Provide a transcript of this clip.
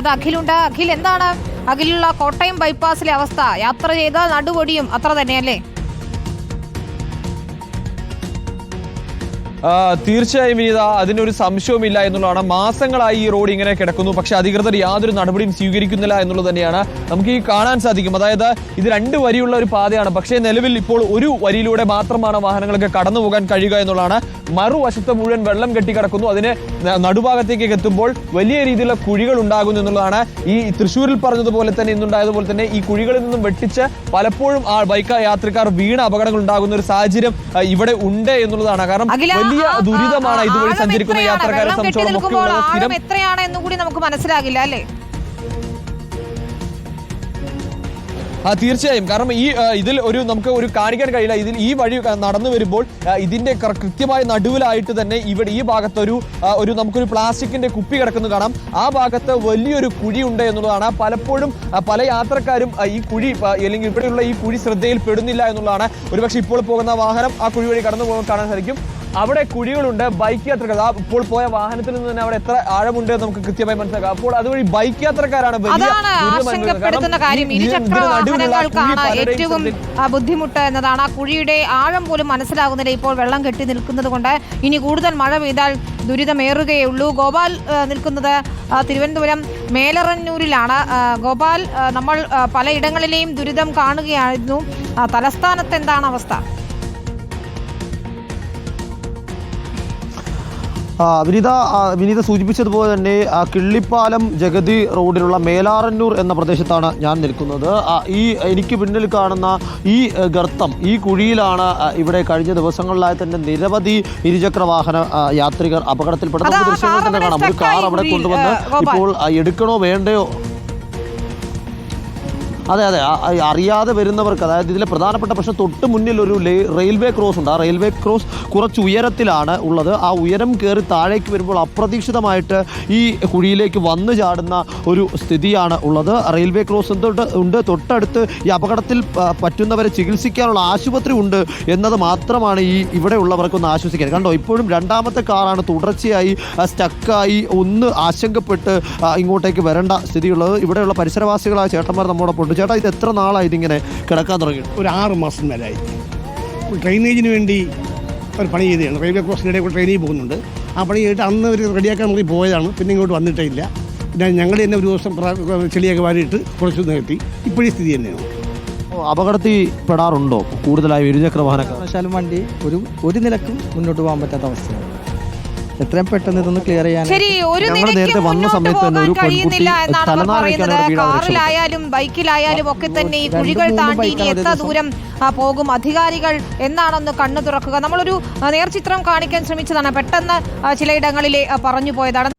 അത് അഖിലുണ്ട്. അഖിൽ എന്താണ്? അഖിലുള്ള കോട്ടയം ബൈപ്പാസിലെ അവസ്ഥ. യാത്ര ചെയ്താൽ നടുവൊടിയും അത്ര തന്നെയല്ലേ? തീർച്ചയായും വിനീത അതിനൊരു സംശയവുമില്ല എന്നുള്ളതാണ്. മാസങ്ങളായി ഈ റോഡ് ഇങ്ങനെ കിടക്കുന്നു. പക്ഷെ അധികൃതർ യാതൊരു നടപടിയും സ്വീകരിക്കുന്നില്ല എന്നുള്ളത് തന്നെയാണ് നമുക്ക് ഈ കാണാൻ സാധിക്കും. അതായത് ഇത് രണ്ട് വരിയുള്ള ഒരു പാതയാണ്. പക്ഷേ നിലവിൽ ഇപ്പോൾ ഒരു വരിയിലൂടെ മാത്രമാണ് വാഹനങ്ങൾക്ക് കടന്നു പോകാൻ കഴിയുക എന്നുള്ളതാണ്. മറുവശത്ത് മുഴുവൻ വെള്ളം കെട്ടിക്കിടക്കുന്നു. അതിന് നടുഭാഗത്തേക്ക് എത്തുമ്പോൾ വലിയ രീതിയിലുള്ള കുഴികൾ ഉണ്ടാകുന്നു എന്നുള്ളതാണ് ഈ തൃശ്ശൂരിൽ പറഞ്ഞതുപോലെ തന്നെ ഇന്നുണ്ടായതുപോലെ തന്നെ ഈ കുഴികളിൽ നിന്നും വെട്ടിച്ച് പലപ്പോഴും ആ ബൈക്ക് യാത്രക്കാർ വീണ അപകടങ്ങൾ ഉണ്ടാകുന്ന ഒരു സാഹചര്യം ഇവിടെ ഉണ്ട് എന്നുള്ളതാണ്. കാരണം വലിയ ദുരിതമാണ് ഇതുവഴി സഞ്ചരിക്കുന്ന? യാത്രക്കാരെ സംബന്ധിച്ചിടത്തോളം സംബന്ധിച്ചോളം എത്രയാണ് എന്നും കൂടി നമുക്ക് മനസ്സിലാകില്ല അല്ലേ? ആ തീർച്ചയായും. കാരണം ഈ ഇതിൽ ഒരു നമുക്ക് ഒരു കാണിക്കാൻ കഴിയില്ല. ഇതിൽ ഈ വഴി നടന്നു വരുമ്പോൾ ഇതിന്റെ കൃത്യമായ നടുവിലായിട്ട് തന്നെ ഇവിടെ ഈ ഭാഗത്തൊരു ഒരു നമുക്കൊരു പ്ലാസ്റ്റിക്കിന്റെ കുപ്പി കിടക്കുന്നത് കാണാം. ആ ഭാഗത്ത് വലിയൊരു കുഴി ഉണ്ട് എന്നുള്ളതാണ്. പലപ്പോഴും പല യാത്രക്കാരും ഈ കുഴി അല്ലെങ്കിൽ ഇവിടെയുള്ള ഈ കുഴി ശ്രദ്ധയിൽ പെടുന്നില്ല എന്നുള്ളതാണ്. ഒരുപക്ഷെ ഇപ്പോൾ പോകുന്ന വാഹനം ആ കുഴി വഴി കടന്നു പോകാൻ കാണാൻ സാധിക്കും. അവിടെ കുഴികളുണ്ട്. ബൈക്ക് യാത്രക്കാർ. ഇപ്പോൾ പോയ വാഹനത്തിൽ നിന്ന് തന്നെ അവിടെ എത്ര ആഴമുണ്ട് എന്ന് നമുക്ക് കൃത്യമായി മനസ്സിലാക്കാം. അപ്പോൾ അതുവഴി ബൈക്ക് യാത്രക്കാരാണ് ഏറ്റവും ബുദ്ധിമുട്ട് എന്നതാണ്. ആ കുഴിയുടെ ആഴം പോലും മനസ്സിലാകുന്നില്ല. ഇപ്പോൾ വെള്ളം കെട്ടി നിൽക്കുന്നത് കൊണ്ട് ഇനി കൂടുതൽ മഴ പെയ്താൽ ദുരിതമേറുകയുള്ളൂ ഗോപാൽ നിൽക്കുന്നത് തിരുവനന്തപുരം മേലറന്നൂരിലാണ്. ഗോപാൽ നമ്മൾ പലയിടങ്ങളിലെയും ദുരിതം കാണുകയായിരുന്നു. തലസ്ഥാനത്ത് എന്താണ് അവസ്ഥ? വിനീത വിനീത സൂചിപ്പിച്ചതുപോലെ തന്നെ കിള്ളിപ്പാലം ജഗതി റോഡിലുള്ള മേലാറന്നൂർ എന്ന പ്രദേശത്താണ് ഞാൻ നിൽക്കുന്നത്. ഈ എനിക്ക് പിന്നിൽ കാണുന്ന ഈ ഗർത്തം ഈ കുഴിയിലാണ് ഇവിടെ കഴിഞ്ഞ ദിവസങ്ങളിലായി തന്നെ നിരവധി ഇരുചക്ര വാഹന യാത്രികർ ആ ദൃശ്യങ്ങൾ തന്നെ കാണാം. ഒരു കാർ അവിടെ കൊണ്ടുവന്ന് ഇപ്പോൾ എടുക്കണോ വേണ്ടയോ അതെ അതെ. അറിയാതെ വരുന്നവർക്ക് അതായത് ഇതിലെ പ്രധാനപ്പെട്ട പക്ഷേ തൊട്ട് മുന്നിൽ ഒരു റെയിൽവേ ക്രോസ് ഉണ്ട്. ആ റെയിൽവേ ക്രോസ് കുറച്ച് ഉയരത്തിലാണ് ഉള്ളത്. ആ ഉയരം കയറി താഴേക്ക് വരുമ്പോൾ അപ്രതീക്ഷിതമായിട്ട് ഈ കുഴിയിലേക്ക് വന്നു ചാടുന്ന ഒരു സ്ഥിതിയാണ് ഉള്ളത്. റെയിൽവേ ക്രോസ് തൊട്ട് ഉണ്ട്. തൊട്ടടുത്ത് ഈ അപകടത്തിൽ പറ്റുന്നവരെ ചികിത്സിക്കാനുള്ള ആശുപത്രി ഉണ്ട് എന്നത് മാത്രമാണ് ഈ ഇവിടെ ഉള്ളവർക്കൊന്ന് ആശ്വസിക്കാൻ. കണ്ടോ ഇപ്പോഴും രണ്ടാമത്തെ കാറാണ് തുടർച്ചയായി സ്റ്റക്കായി ഒന്ന് ആശങ്കപ്പെട്ട് ഇങ്ങോട്ടേക്ക് വരേണ്ട സ്ഥിതിയുള്ളത്. ഇവിടെയുള്ള പരിസരവാസികളായ ചേട്ടന്മാർ നമ്മോടൊപ്പം ഉണ്ട്. ചേട്ടാ ഇത് എത്ര നാളായി ഇതിങ്ങനെ കിടക്കാൻ തുടങ്ങി? ഒരു ആറ് മാസം മേലായി. ഡ്രെയിനേജിന് വേണ്ടി ഒരു പണി ചെയ്തതാണ്. റെയിൽവേ ക്രോസിനിടെ ഇടയിൽ കൂടെ ട്രെയിനിൽ പോകുന്നുണ്ട്. ആ പണി ചെയ്തിട്ട് അന്ന് അവർ റെഡിയാക്കാൻ വേണ്ടി പോയതാണ്. പിന്നെ ഇങ്ങോട്ട് വന്നിട്ടേ ഇല്ല പിന്നെ ഞങ്ങൾ തന്നെ ഒരു ദിവസം ചെളിയൊക്കെ വാരിയിട്ട് കുറച്ച് നിർത്തി ഇപ്പോഴീ സ്ഥിതി തന്നെയാണ്. അപകടത്തിൽ പെടാറുണ്ടോ കൂടുതലായി ഇരുചക്ര വാഹനക്കാർ കാരണവശാലും വണ്ടി ഒരു ഒരു നിലക്കും മുന്നോട്ട് പോകാൻ പറ്റാത്ത അവസ്ഥയാണ്. എത്രയും പെട്ടെന്ന് ഇതൊന്ന് ക്ലിയർ ചെയ്യാൻ ശരി ഒരു നേരത്തെ വന്ന സമയത്ത് തന്നെ ഒരു കഴിയുന്നില്ല എന്നാണ് പറയുന്നത്. കാറിലായാലും ബൈക്കിലായാലും ഒക്കെ തന്നെ ഈ കുഴികൾ താണ്ടി ഇനി എത്ര ദൂരം പോകും. അധികാരികൾ എന്നാണൊന്ന് കണ്ണു തുറക്കുക. നമ്മളൊരു നേർചിത്രം കാണിക്കാൻ ശ്രമിച്ചതാണ്. പെട്ടെന്ന് ചിലയിടങ്ങളിലെ പറഞ്ഞു പോയതാണ്.